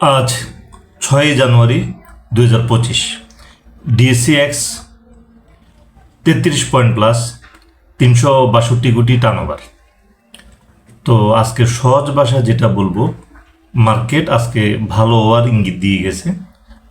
আজ ছয়ই জানুয়ারি দু হাজার পঁচিশ। ডিএসসি এক্স তেত্রিশ পয়েন্ট প্লাস তিনশো বাষট্টি কোটি টার্নওভার। তো আজকে সহজ ভাষায় যেটা বলব, মার্কেট আজকে ভালো হওয়ার ইঙ্গিত দিয়ে গেছে,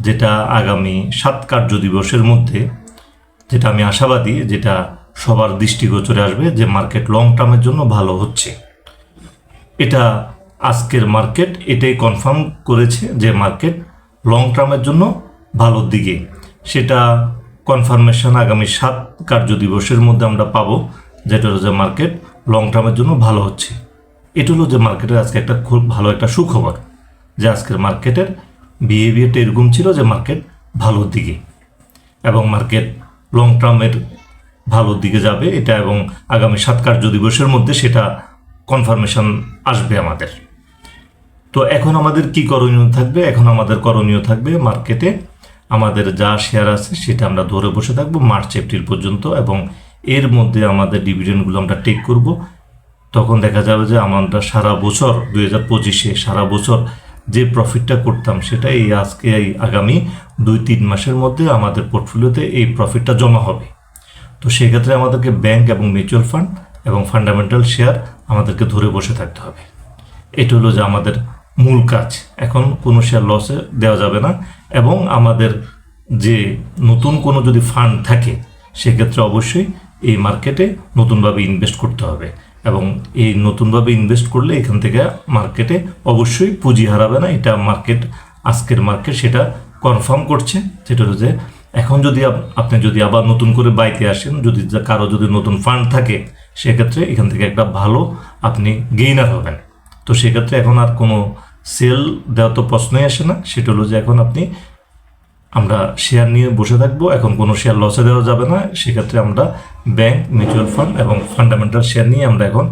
যেটা আগামী সাত কার্য দিবসের মধ্যে, যেটা আমি আশাবাদী, যেটা সবার দৃষ্টিগোচরে আসবে যে মার্কেট লং টার্মের জন্য ভালো হচ্ছে। এটা আজকের মার্কেট এটাই কনফার্ম করেছে যে মার্কেট লং টার্মের জন্য ভালোর দিকে। সেটা কনফার্মেশন আগামী সাত কার্য দিবসের মধ্যে আমরা পাবো, যেটা হলো যে মার্কেট লং টার্মের জন্য ভালো হচ্ছে। এটা হলো যে মার্কেটের আজকে একটা খুব ভালো একটা সুখবর, যে আজকের মার্কেটের বিহেভিয়ারটা এরকম ছিল যে মার্কেট ভালোর দিকে এবং মার্কেট লং টার্মের ভালোর দিকে যাবে। এটা এবং আগামী সাত কার্য দিবসের মধ্যে সেটা কনফার্মেশন আসবে আমাদের। তো এখন আমাদের কি করণীয় থাকবে? এখন আমাদের করণীয় থাকবে মার্কেটে আমাদের যা শেয়ার আছে সেটা আমরা ধরে বসে থাকব মার্চ এপ্রিল পর্যন্ত এবং এর মধ্যে আমাদের ডিভিডেন্ডগুলো আমরা টেক করব। তখন দেখা যাবে যে আমরা সারা বছর দুই হাজার পঁচিশে সারা বছর যে প্রফিটটা করতাম সেটা এই আজকে, এই আগামী দুই, তিন মাসের মধ্যে আমাদের পোর্টফোলিওতে এই প্রফিটটা জমা হবে। তো সেক্ষেত্রে আমাদেরকে ব্যাংক এবং মিউচুয়াল ফান্ড এবং ফান্ডামেন্টাল শেয়ার আমাদেরকে ধরে বসে থাকতে হবে। এটা হলো যে আমাদের মূল কাজ। এখন কোনো শেয়ার লসে দেওয়া যাবে না এবং আমাদের যে নতুন কোনো যদি ফান্ড থাকে, সেক্ষেত্রে অবশ্যই এই মার্কেটে নতুনভাবে ইনভেস্ট করতে হবে এবং এই নতুনভাবে ইনভেস্ট করলে এখান থেকে মার্কেটে অবশ্যই পুঁজি হারাবে না। এটা মার্কেট আজকের মার্কেট সেটা কনফার্ম করছে। হলো যে এখন যদি আপনি যদি আবার নতুন করে বাইতে আসেন, যদি কারও যদি নতুন ফান্ড থাকে, সেক্ষেত্রে এখান থেকে একটা ভালো আপনি গেইনার হবেন। তো সেক্ষেত্রে এখন আর কোনো সেল দেওয়া তো প্রশ্নই আসে না। সেটা হলো যে এখন আপনি আমরা শেয়ার নিয়ে বসে থাকব। এখন কোনো শেয়ার লসে দেওয়া যাবে না। সেক্ষেত্রে আমরা ব্যাংক মিউচুয়াল ফান্ড এবং ফান্ডামেন্টাল শেয়ার নিয়ে আমরা এখন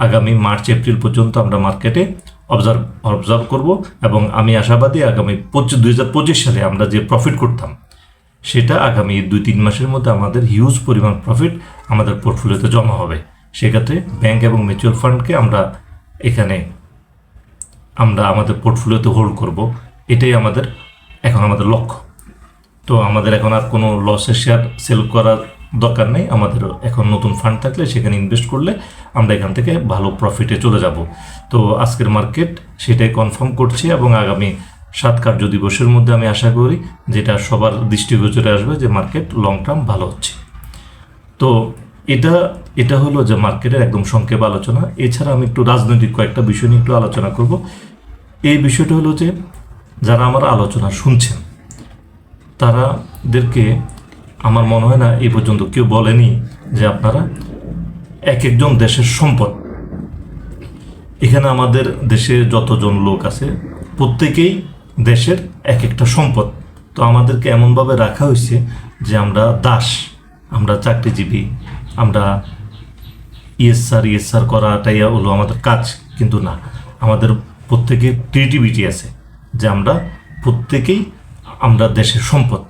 আগামী মার্চ, এপ্রিল পর্যন্ত আমরা মার্কেটে অবজার্ভ অবজার্ভ করব এবং আমি আশাবাদী আগামী পঁচিশ, দুই হাজার পঁচিশ সালে আমরা যে প্রফিট করতাম, সেটা আগামী দুই তিন মাসের মধ্যে আমাদের হিউজ পরিমাণ প্রফিট আমাদের পোর্টফোলিওতে জমা হবে। সেক্ষেত্রে ব্যাংক এবং মিউচুয়াল ফান্ডকে আমরা এখানে আমরা আমাদের পোর্টফোলিওতে হোল্ড করব, এটাই আমাদের এখন আমাদের লক্ষ্য। তো আমাদের এখন আর কোনো লসের শেয়ার সেল করার দরকার নেই, আমাদের এখন নতুন ফান্ড থাকলে সেখানে ইনভেস্ট করলে আমরা এখান থেকে ভালো প্রফিটে চলে যাব। তো আজকের মার্কেট সেটাই কনফার্ম করছি এবং আগামী সাত কার্য দিবসের মধ্যে আমি আশা করি যেটা সবার দৃষ্টিগোচরে আসবে যে মার্কেট লং টার্ম ভালো হচ্ছে। তো এটা এটা হলো যে মার্কেটের একদম সংক্ষেপ আলোচনা। এছাড়া আমি একটু রাজনৈতিক কয়েকটা বিষয় নিয়ে একটু আলোচনা করব। এই বিষয়টা হলো যে, যারা আমার আলোচনা শুনছেন, তারাদেরকে আমার মনে হয় না এই পর্যন্ত কেউ বলেনি যে আপনারা এক একজন দেশের সম্পদ। এখানে আমাদের দেশে যতজন লোক আছে, প্রত্যেকেই দেশের এক একটা সম্পদ। তো আমাদেরকে এমনভাবে রাখা হয়েছে যে আমরা দাস, আমরা চাকরিজীবী আমরা ইএসআর ইএসআর করাটাই হলো আমাদের কাজ, কিন্তু না। আমাদের প্রত্যেকে ক্রিয়েটিভিটি আছে, যে আমরা প্রত্যেকেই আমরা দেশের সম্পদ,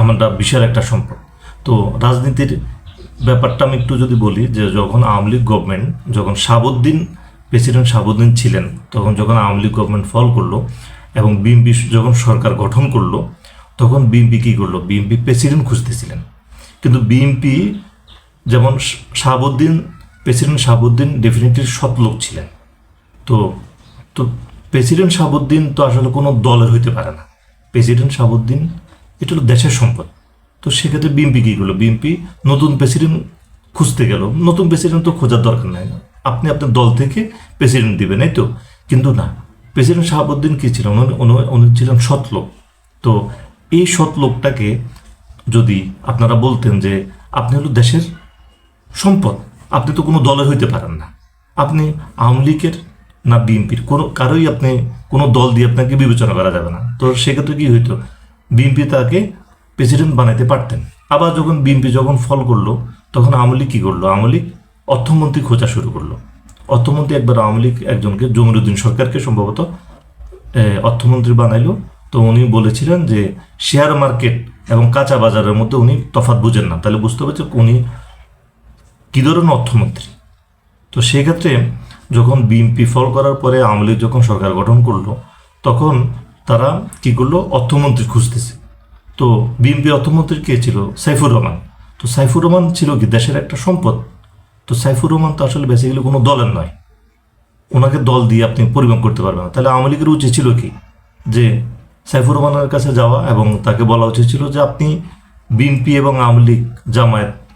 আমরা বিশাল একটা সম্পদ। তো রাজনীতির ব্যাপারটা আমি একটু যদি বলি, যে যখন আওয়ামী লীগ গভর্নমেন্ট যখন শাহাবুদ্দিন প্রেসিডেন্ট শাহাবুদ্দিন ছিলেন, তখন যখন আওয়ামী লীগ গভর্নমেন্ট ফল করল এবং বিএনপি যখন সরকার গঠন করল, তখন বিএনপি কী করল? বিএনপি প্রেসিডেন্ট খুঁজতেছিলেন। কিন্তু বিএনপি যেমন শাহাবুদ্দিন, প্রেসিডেন্ট শাহাবুদ্দিন ডেফিনেটলি সৎ লোক ছিলেন। তো তো প্রেসিডেন্ট শাহাবুদ্দিন তো আসলে কোনো দলের হইতে পারে না। প্রেসিডেন্ট শাহাবুদ্দিন, এটা হলো দেশের সম্পদ। তো সেক্ষেত্রে বিএনপি কী করল? বিএনপি নতুন প্রেসিডেন্ট খুঁজতে গেল। নতুন প্রেসিডেন্ট তো খোঁজার দরকার নাই। আপনি আপনার দল থেকে প্রেসিডেন্ট দিবেন, এই তো। কিন্তু না, প্রেসিডেন্ট শাহাবুদ্দিন কী ছিলেন? উনি ছিলেন সৎ লোক। তো এই সৎ লোকটাকে যদি আপনারা বলতেন যে আপনি হলো দেশের সম্পদ। আপনি তো কোনো দলের হইতে পারেন না। আপনি আওয়ামী লীগের না বিএনপির? কোনো, কারোই আপনি কোনো দল দিয়ে আপনাকে বিবেচনা করা যাবে না। তো সেক্ষেত্রে কি হইতো? বিএনপি তাকে প্রেসিডেন্ট বানাইতে পারতেন। আবার যখন বিএনপি যখন ফল করল, তখন আওয়ামী লীগ কী করল? আওয়ামী লীগ অর্থমন্ত্রী খোঁজা শুরু করল। অর্থমন্ত্রী একবার আওয়ামী লীগ একজনকে, জমিরুদ্দিন সরকারকে সম্ভবত অর্থমন্ত্রী বানাইলো। তো উনি বলেছিলেন যে শেয়ার মার্কেট এবং কাঁচা বাজারের মধ্যে উনি তফাৎ বুঝেন না। তাহলে বুঝতে যে উনি কী ধরনের অর্থমন্ত্রী? তো সেক্ষেত্রে যখন বিএনপি ফল করার পরে আওয়ামী লীগ যখন সরকার গঠন করল, তখন তারা কি করল? অর্থমন্ত্রী খুঁজতেছে। তো বিএনপি অর্থমন্ত্রী কে ছিল? সাইফুর রহমান। তো সাইফুর রহমান ছিল কি? দেশের একটা সম্পদ। তো সাইফুর রহমান তো আসলে বেসিক্যালি কোনো দলের নয়। ওনাকে দল দিয়ে আপনি পরিমাপ করতে পারবেন না। তাহলে আওয়ামী লীগের উচিত ছিল কি? যে সাইফুর রহমানের কাছে যাওয়া এবং তাকে বলা উচিত ছিল যে আপনি বিএনপি এবং আওয়ামী লীগ জামায়াত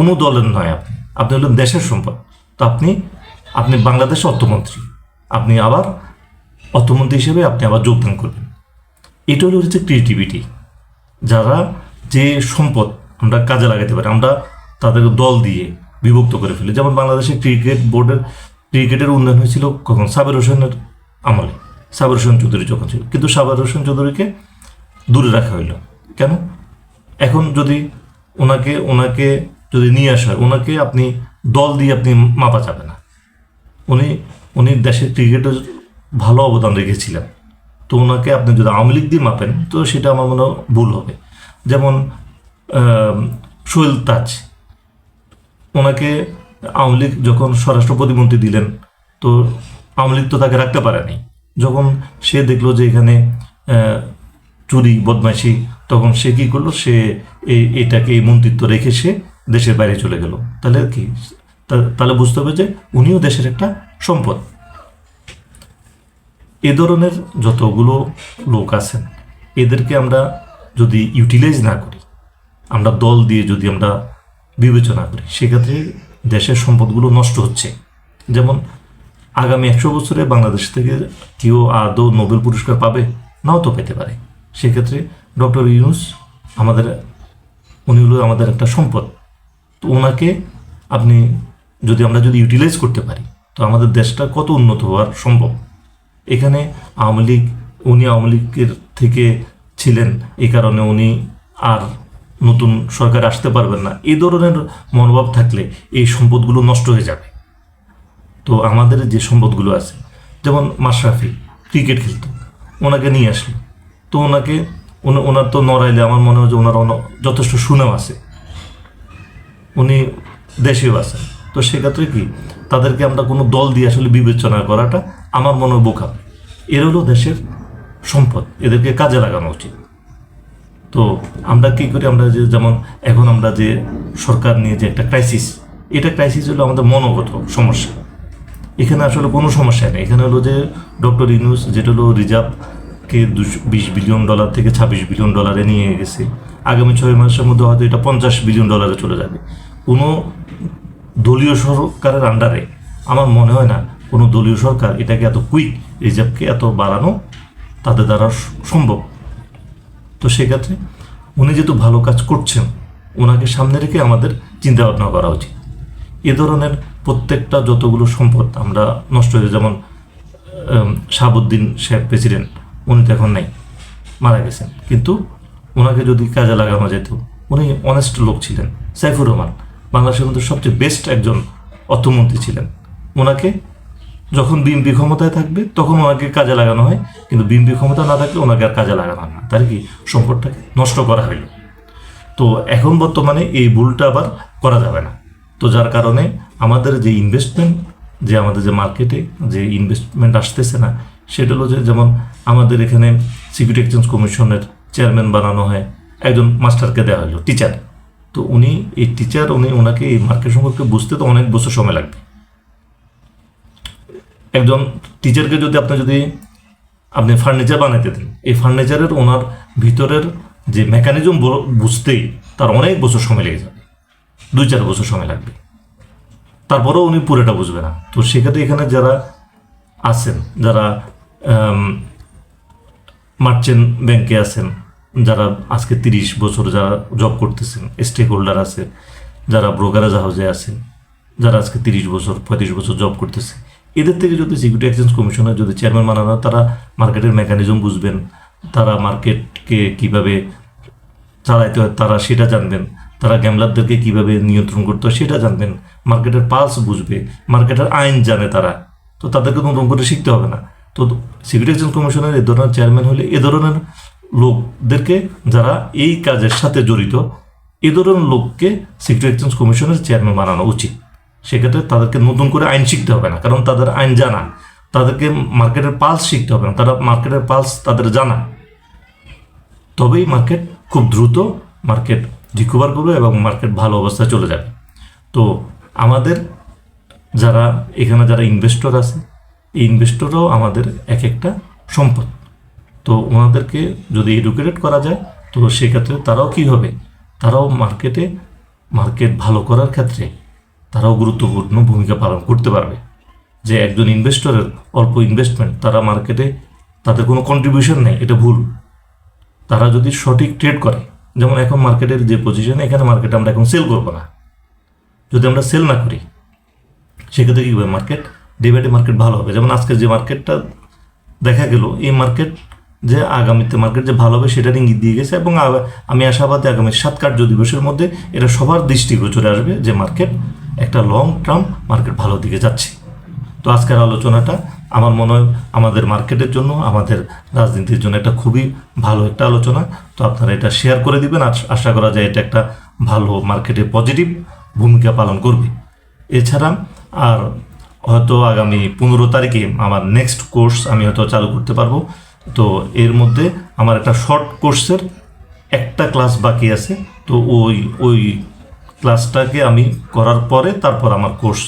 কোনো দলের নয় আপনি। আপনি হলেন দেশের সম্পদ। তো আপনি আপনি বাংলাদেশ অর্থমন্ত্রী। আপনি আবার অর্থমন্ত্রী হিসেবে আপনি আবার যোগদান করবেন। এটা হলো হচ্ছে ক্রিয়েটিভিটি যারা যে সম্পদ আমরা কাজে লাগাতে পারি, আমরা তাদের দল দিয়ে বিভক্ত করে ফেলি। যেমন বাংলাদেশের ক্রিকেট বোর্ডের ক্রিকেটের উন্নয়ন হয়েছিল কখন? সাবের হোসেনের আমলে। সাবের হোসেন চৌধুরী যখন ছিল। কিন্তু সাবের হোসেন চৌধুরীকে দূরে রাখা হইল। কেন? এখন যদি ওনাকে ওনাকে যদি নিয়ে আসা হয়, ওনাকে আপনি দল দিয়ে আপনি মাপা যাবে না। উনি উনি দেশের ক্রিকেটের ভালো অবদান রেখেছিলেন। তো ওনাকে আপনি যদি আওয়ামী লীগ দিয়ে মাপেন, তো সেটা আমার মনে ভুল হবে। যেমন সোহেল তাজ, ওনাকে আওয়ামী লীগ যখন স্বরাষ্ট্র প্রতিমন্ত্রী দিলেন, তো আওয়ামী লীগ তো তাকে রাখতে পারেনি। যখন সে দেখল যে এখানে চুরি, বদমাইশি, তখন সে কী করল? সে এটাকে এই মন্ত্রিত্ব রেখে সে দেশের বাইরে চলে গেল। তাহলে কি? তাহলে বুঝতে হবে যে উনিও দেশের একটা সম্পদ। এ ধরনের যতগুলো লোক আছেন, এদেরকে আমরা যদি ইউটিলাইজ না করি, আমরা দল দিয়ে যদি আমরা বিবেচনা করি, সেক্ষেত্রে দেশের সম্পদগুলো নষ্ট হচ্ছে। যেমন আগামী একশো বছরে বাংলাদেশ থেকে কেউ আদৌ নোবেল পুরস্কার পাবে? নাও তো পেতে পারে। সেক্ষেত্রে ডক্টর ইউনুস আমাদের, উনি হলো আমাদের একটা সম্পদ। তো ওনাকে আপনি যদি আমরা যদি ইউটিলাইজ করতে পারি, তো আমাদের দেশটা কত উন্নত হওয়ার সম্ভব? এখানে আওয়ামী লীগ, উনি আওয়ামী লীগের থেকে ছিলেন এই কারণে উনি আর নতুন সরকার আসতে পারবেন না। এই ধরনের মনোভাব থাকলে এই সম্পদগুলো নষ্ট হয়ে যাবে। তো আমাদের যে সম্পদগুলো আছে, যেমন মাশরাফি ক্রিকেট খেলতো, ওনাকে নিয়ে আসলো। তো ওনাকে ওনা- ওনার তো নড়াইলে আমার মনে হয় যে ওনার যথেষ্ট সুনাম আছে। উনি দেশেও আছেন তো সেক্ষেত্রে কি? তাদেরকে আমরা কোনো দল দিয়ে আসলে বিবেচনা করাটা আমার মনে বোকা। এর হলো দেশের সম্পদ। এদেরকে কাজে লাগানো উচিত। তো আমরা কি করি? আমরা যে যেমন এখন আমরা যে সরকার নিয়ে যে একটা ক্রাইসিস এটা ক্রাইসিস হলো আমাদের মনোগত সমস্যা। এখানে আসলে কোনো সমস্যা নেই। এখানে হলো যে ডক্টর ইউনুস যেটা হলো রিজার্ভকে দুশো বিশ বিলিয়ন ডলার থেকে ছাব্বিশ বিলিয়ন ডলারে নিয়ে গেছে। আগামী ছয় মাসের মধ্যে হয়তো এটা পঞ্চাশ বিলিয়ন ডলারে চলে যাবে। কোনো দলীয় সরকারের আন্ডারে আমার মনে হয় না কোনো দলীয় সরকার এটাকে এত কুইক রিজার্ভকে এত বাড়ানো তাদের দ্বারা সম্ভব। তো সেক্ষেত্রে উনি যেহেতু ভালো কাজ করছেন ওনাকে সামনে রেখে আমাদের চিন্তা ভাবনা করা উচিত। এ ধরনের প্রত্যেকটা যতগুলো সম্পদ আমরা নষ্ট হয়ে যেমন শাহাবুদ্দিন শেখ প্রেসিডেন্ট উনি তো এখন নাই, মারা গেছেন। কিন্তু ওনাকে যদি কাজে লাগানো যেত, উনি অনেস্ট লোক ছিলেন, সাইফুর রহমান। বাংলাদেশের মধ্যে সবচেয়ে বেস্ট একজন অর্থমন্ত্রী ছিলেন। ওনাকে যখন বিএনপি ক্ষমতায় থাকবে, তখন ওনাকে কাজে লাগানো হয়। কিন্তু বিএনপি ক্ষমতা না থাকলে ওনাকে আর কাজে লাগানো হয় না। তার কি সম্পদটাকে নষ্ট করা হইল? তো এখন বর্তমানে এই ভুলটা আবার করা যাবে না। তো যার কারণে আমাদের যে ইনভেস্টমেন্ট যে আমাদের যে মার্কেটে যে ইনভেস্টমেন্ট আসতেছে না সেটা হলো যে যেমন আমাদের এখানে সিকিউরিটি এক্সচেঞ্জ কমিশনের চেয়ারম্যান বানানো হয়, একজন মাস্টারকে দেওয়া হলো টিচার তো উনি, এই টিচার উনি ওনাকে এই মার্কেট সম্পর্কে বুঝতে তো অনেক বছর সময় লাগবে। একজন টিচারকে যদি আপনি যদি, আপনি ফার্নিচার বানাইতে দেন, এই ফার্নিচারের ওনার ভিতরের যে মেকানিজম বুঝতেই তার অনেক বছর সময় লেগে যাবে, দুই চার বছর সময় লাগবে। তারপরেও উনি পুরোটা বুঝবে না। তো সেক্ষেত্রে এখানে যারা আছেন, যারা মার্চেন্ট ব্যাংকে আছেন যারা আজকে তিরিশ বছর যারা জব করতেছেন স্টেক হোল্ডার আছে যারা ব্রোকারেজ হাউসে আছেন যারা আজকে তিরিশ বছর পঁয়ত্রিশ বছর জব করতেছে। এদের থেকে যদি সিকিউরিটি এক্সচেঞ্জ কমিশনের যদি চেয়ারম্যান হয়, তারা মার্কেটের মেকানিজম বুঝবেন তারা মার্কেটকে কীভাবে চালাইতে হয় তারা সেটা জানবেন তারা গ্যামলারদেরকে কীভাবে নিয়ন্ত্রণ করতে হয় সেটা জানবেন। মার্কেটের পালস বুঝবে মার্কেটের আইন জানে তারা। তো তাদেরকে নতুন করে শিখতে হবে না। তো সিকিউরিটি এক্সচেঞ্জ কমিশনের এ ধরনের চেয়ারম্যান হলে এ ধরনের লোকদেরকে যারা এই কাজের সাথে জড়িত, এ ধরনের লোককে সিকিউরিটি এক্সচেঞ্জ কমিশনের চেয়ারম্যান বানানো উচিত। সেক্ষেত্রে তাদেরকে নতুন করে আইন শিখতে হবে না, কারণ তাদের আইন জানা। তাদেরকে মার্কেটের পালস শিখতে হবে না, তারা মার্কেটের পালস তাদের জানা। তবেই মার্কেট খুব দ্রুত মার্কেট রিকভার করবে এবং মার্কেট ভালো অবস্থায় চলে যাবে। তো আমাদের যারা, এখানে যারা ইনভেস্টর আছে এই ইনভেস্টররাও আমাদের এক একটা সম্পদ। তো ওনাদেরকে যদি এডুকেটেড করা যায়, তো সেক্ষেত্রে তারাও কী হবে? তারাও মার্কেটে মার্কেট ভালো করার ক্ষেত্রে তারাও গুরুত্বপূর্ণ ভূমিকা পালন করতে পারবে। যে একজন ইনভেস্টরের অল্প ইনভেস্টমেন্ট তারা মার্কেটে তাদের কোনো কন্ট্রিবিউশন নেই, এটা ভুল। তারা যদি সঠিক ট্রেড করে, যেমন এখন মার্কেটের যে পজিশন এখানে মার্কেটে আমরা এখন সেল করব না। যদি আমরা সেল না করি, সেক্ষেত্রে কী হবে? মার্কেট ডে মার্কেট ভালো হবে। যেমন আজকে যে মার্কেটটা দেখা গেল, এই মার্কেট যে আগামীতে মার্কেট যে ভালো হবে সেটার ইঙ্গিত দিয়ে গেছে এবং আমি আশাবাদী আগামী সাত কার্য দিবসের মধ্যে এটা সবার দৃষ্টিগোচরে আসবে যে মার্কেট একটা লং টার্ম মার্কেট ভালো দিকে যাচ্ছে। তো আজকের আলোচনাটা আমার মনে হয় আমাদের মার্কেটের জন্য, আমাদের রাজনীতির জন্য একটা খুবই ভালো একটা আলোচনা। তো আপনারা এটা শেয়ার করে দিবেন। আশা করা যায় এটা একটা ভালো মার্কেটে পজিটিভ ভূমিকা পালন করবে। এছাড়া আর হয়তো আগামী পনেরো তারিখে আমার নেক্সট কোর্স আমি হয়তো চালু করতে পারব। তো এর মধ্যে আমার একটা শর্ট কোর্সের একটা ক্লাস বাকি আছে। তো ওই ওই ক্লাসটাকে আমি করার পরে তারপর আমার কোর্স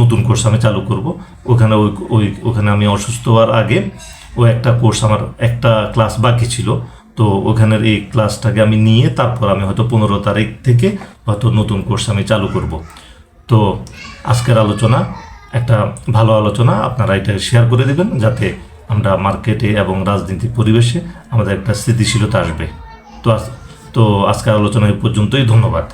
নতুন কোর্স আমি চালু করব। ওখানে ওই ওই, ওখানে আমি অসুস্থ হওয়ার আগে ও একটা কোর্স আমার একটা ক্লাস বাকি ছিল। তো ওখানের এই ক্লাসটাকে আমি নিয়ে তারপর আমি হয়তো পনেরো তারিখ থেকে হয়তো নতুন কোর্স আমি চালু করব। তো আজকের আলোচনা একটা ভালো আলোচনা আপনারা এটা শেয়ার করে দেবেন যাতে আমরা মার্কেটে এবং রাজনীতি পরিবেশে আমাদের একটা স্থিতিশীলতা আসবে। তো আজ, তো আজকের আলোচনা এই পর্যন্তই, ধন্যবাদ।